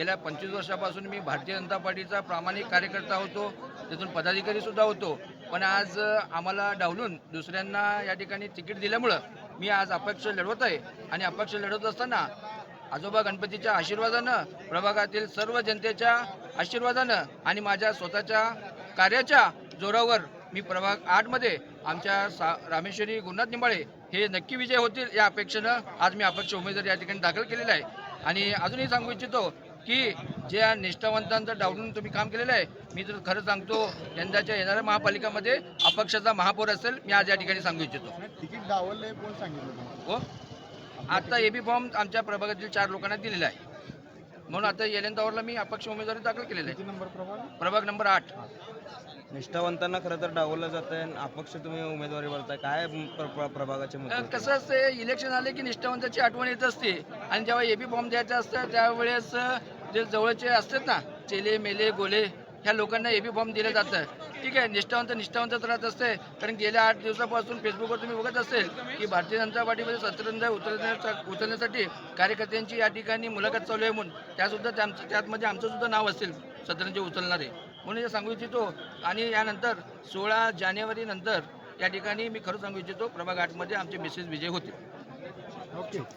गेल्या पंचवीस वर्षापासून मी भारतीय जनता पार्टीचा प्रामाणिक कार्यकर्ता होतो त्यातून पदाधिकारी सुद्धा होतो. पण आज आम्हाला डावलून दुसऱ्यांना या ठिकाणी तिकीट दिल्यामुळं मी आज अपक्ष लढवत आहे. आणि अपक्ष लढवत असताना आजोबा गणपतीच्या आशीर्वादानं प्रभागातील सर्व जनतेच्या आशीर्वादानं आणि माझ्या स्वतःच्या कार्याच्या जोरावर मी प्रभाग आठमध्ये आमच्या सा रामेश्वरी गुरुनाथ निंबाळे हे नक्की विजय होतील या अपेक्षेनं आज मी अपक्ष उमेदवार या ठिकाणी दाखल केलेला आहे. आणि अजूनही सांगू इच्छितो की ज्या निष्ठावंतांचं डावलून तुम्ही काम केलेलं आहे मी तर खरं सांगतो यंदाच्या येणाऱ्या महापालिकामध्ये अपक्षाचा महापौर असेल मी आज या ठिकाणी सांगू इच्छितो. तिकीट डावललंय कोण सांगितलं हो? आता एबी फॉर्म आमच्या प्रभागातील चार लोकांना दिलेला आहे. म्हणून आता येलेंदावरला मी अपक्ष उमेदवारी दाखल केलेला आहे. प्रभाग नंबर आठ. निष्ठावंतांना खरं तर डावलं जात आहे अपक्ष तुम्ही उमेदवारी बोलताय काय प्र- प्र- प्रभागाचे मुद्दे कसं असते इलेक्शन आले की निष्ठावंताची आठवण येत असते. आणि जेव्हा एबी फॉर्म द्यायचा असतं त्यावेळेस जे जवळचे असतात ना चेले मेले गोले ह्या लोकांना एबी फॉर्म दिलं जातं. ठीक आहे निष्ठावंत निष्ठावंतच राहत असते. कारण गेल्या आठ दिवसापासून फेसबुकवर तुम्ही बघत असेल की भारतीय जनता पार्टीमध्ये सत्रंजा उतरण्याचा उतरण्यासाठी कार्यकर्त्यांची या ठिकाणी मुलाखत चालू आहे म्हणून. त्यासुद्धा त्यांचं त्यातमध्ये आमचं सुद्धा नाव असेल सत्रंजे उचलणारे म्हणून हे सांगू इच्छितो. आणि यानंतर सोळा जानेवारीनंतर या ठिकाणी मी खरं सांगू इच्छितो प्रभाग आठमध्ये आमचे मिसेस विजय होते ओके